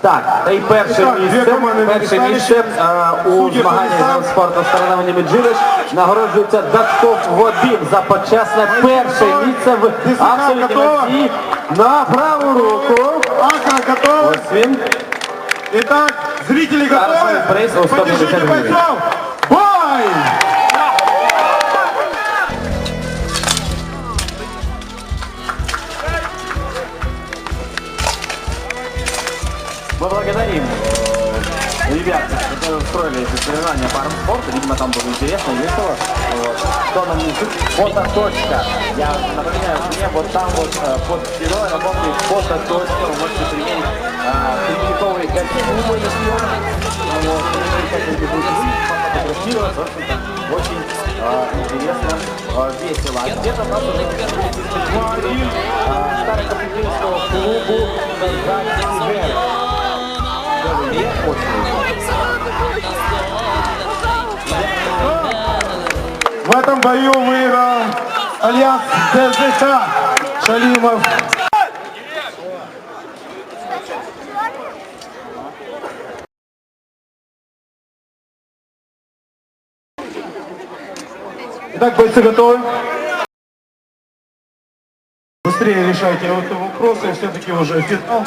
Так, та й перше місце, перше місце а, е, у змаганнях генспорту старановні Меджилиш нагороджується Дашков Вадим за почесне перше місце в абсолютній Росії на праву руку. Ось він. І так, зрителі приз у 150 гривень. Бой! Соревнования по спорта. Видимо, там было интересно, весело. Вот. Что нам несут? Фототочка. Я напоминаю, мне вот там вот э, под стеной работает фототочка. Вы можете примерить э, пятниковые костюмы на съемки. Вот. Как общем-то, очень э, интересно, э, весело. А где-то нас уже представители э, Старокопытинского клубу «Казахский Вверх». В этом бою выиграл Альянс ДЗХ Шалимов. Итак, бойцы готовы? Быстрее решайте вот вопросы, все-таки уже финал.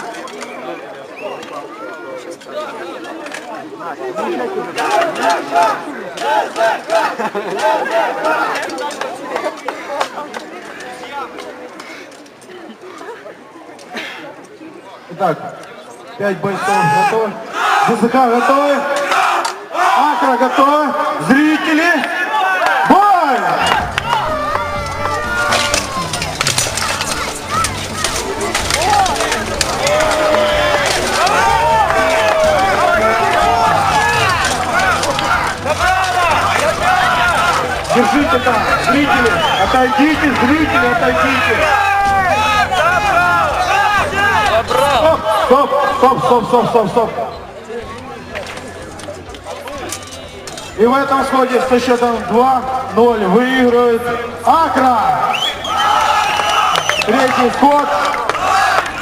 Итак, пять бойцов готовы. ДЗХ готовы. Акра готовы. Зрители. Держите там, зрители, отойдите, зрители, отойдите. Стоп, стоп, стоп, стоп, стоп, стоп. И в этом сходе со счетом 2-0 выигрывает Акра. Третий сход.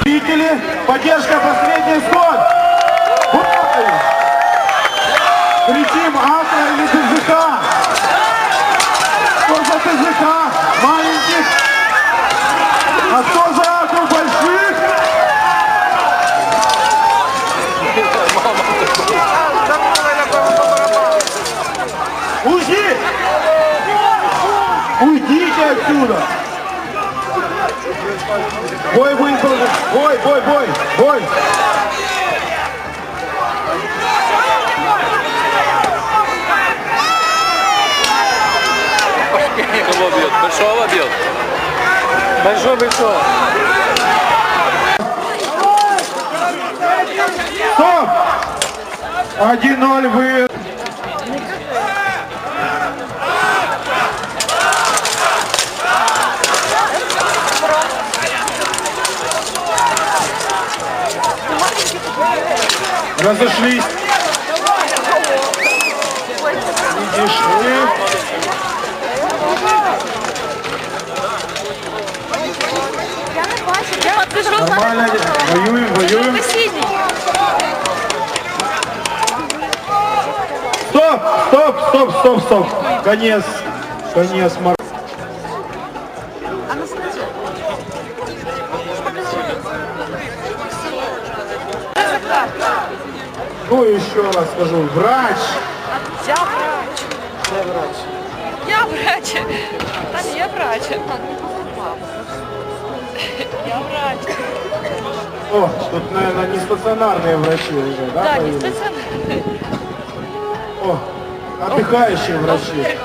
Зрители, поддержка последний сход. Кричим Акра или ТЗК. Кто за ТЗК? Маленьких. А кто за Акру больших? Уйди! Уйдите отсюда! Бой будет, бой, бой, бой, бой! Большой, большой! Стоп! 1-0 вы... Разошлись. Видишь, вы... Я не бачу. Я прийшов Нормально, воюем, воюем. сусідній. Стоп, стоп, стоп, стоп, стоп. Конец, конец. Мар- А ну скажи. Ну еще раз скажу, врач. Я врач. Я врач. Та ні, я врач. Я врач. О, тут, наверное, не стационарные врачи уже, да? Так, не появились? спеціально. О, отдыхающие врачи.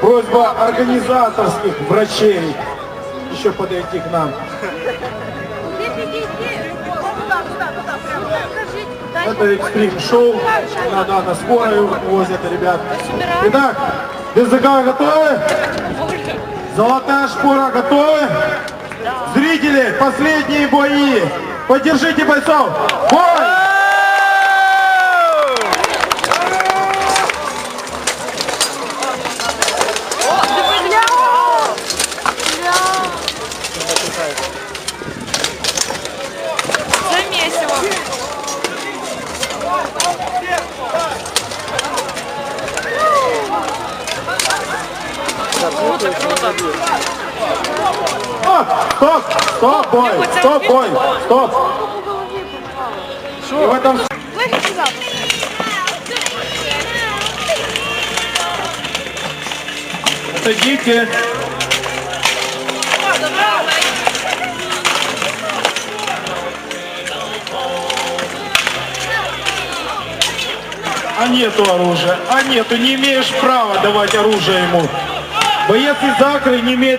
Просьба организаторских врачей еще подойти к нам. Это экстрим шоу. Надо на скорую возят ребят. Итак, ДЗК готовы? Золотая шпора готовы? Зрители, последние бои. Поддержите бойцов. Бой! Круто, круто. Стоп, стоп, стоп, бой, стоп, бой, стоп. И в этом. Садите. А нету оружия, а нету, не имеешь права давать оружие ему. Боец из Акры не имеет